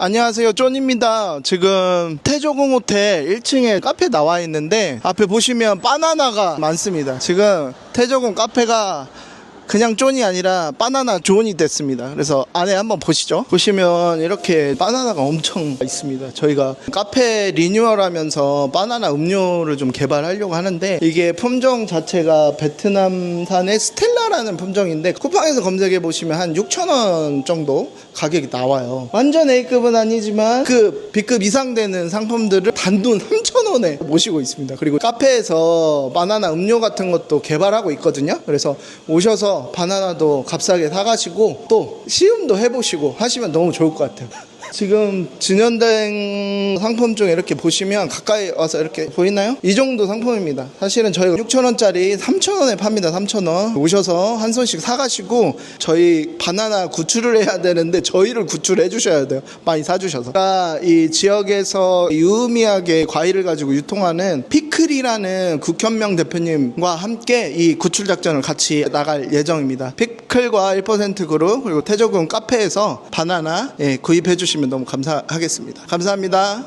안녕하세요. 쫀입니다. 지금 태조궁 호텔 1층에 카페 나와 있는데 앞에 보시면 바나나가 많습니다. 지금 태조궁 카페가 그냥 쫀이 아니라 바나나 존이 됐습니다. 그래서 안에 한번 보시죠. 보시면 이렇게 바나나가 엄청 있습니다. 저희가 카페 리뉴얼 하면서 바나나 음료를 좀 개발하려고 하는데 이게 품종 자체가 베트남산의 스텔라라는 품종인데 쿠팡에서 검색해 보시면 한 6,000원 정도 가격이 나와요. 완전 A급은 아니지만 그 B급 이상 되는 상품들을 단돈 3,000원에 모시고 있습니다. 그리고 카페에서 바나나 음료 같은 것도 개발하고 있거든요. 그래서 오셔서 바나나도 값싸게 사가시고 또 시음도 해보시고 하시면 너무 좋을 것 같아요 지금 진현댕 상품 중에 이렇게 보시면 가까이 와서 이렇게 보이나요? 이 정도 상품입니다. 사실은 저희가 6,000원짜리 3,000원에 팝니다. 3,000원. 오셔서 한 손씩 사가시고 저희 바나나 구출을 해야 되는데 저희를 구출해 주셔야 돼요. 많이 사주셔서. 이 지역에서 유의미하게 과일을 가지고 유통하는 피클이라는 국현명 대표님과 함께 이 구출 작전을 같이 나갈 예정입니다. 피클과 1% 그룹 그리고 태조군 카페에서 바나나 예, 구입해 주시면 너무 감사하겠습니다. 감사합니다.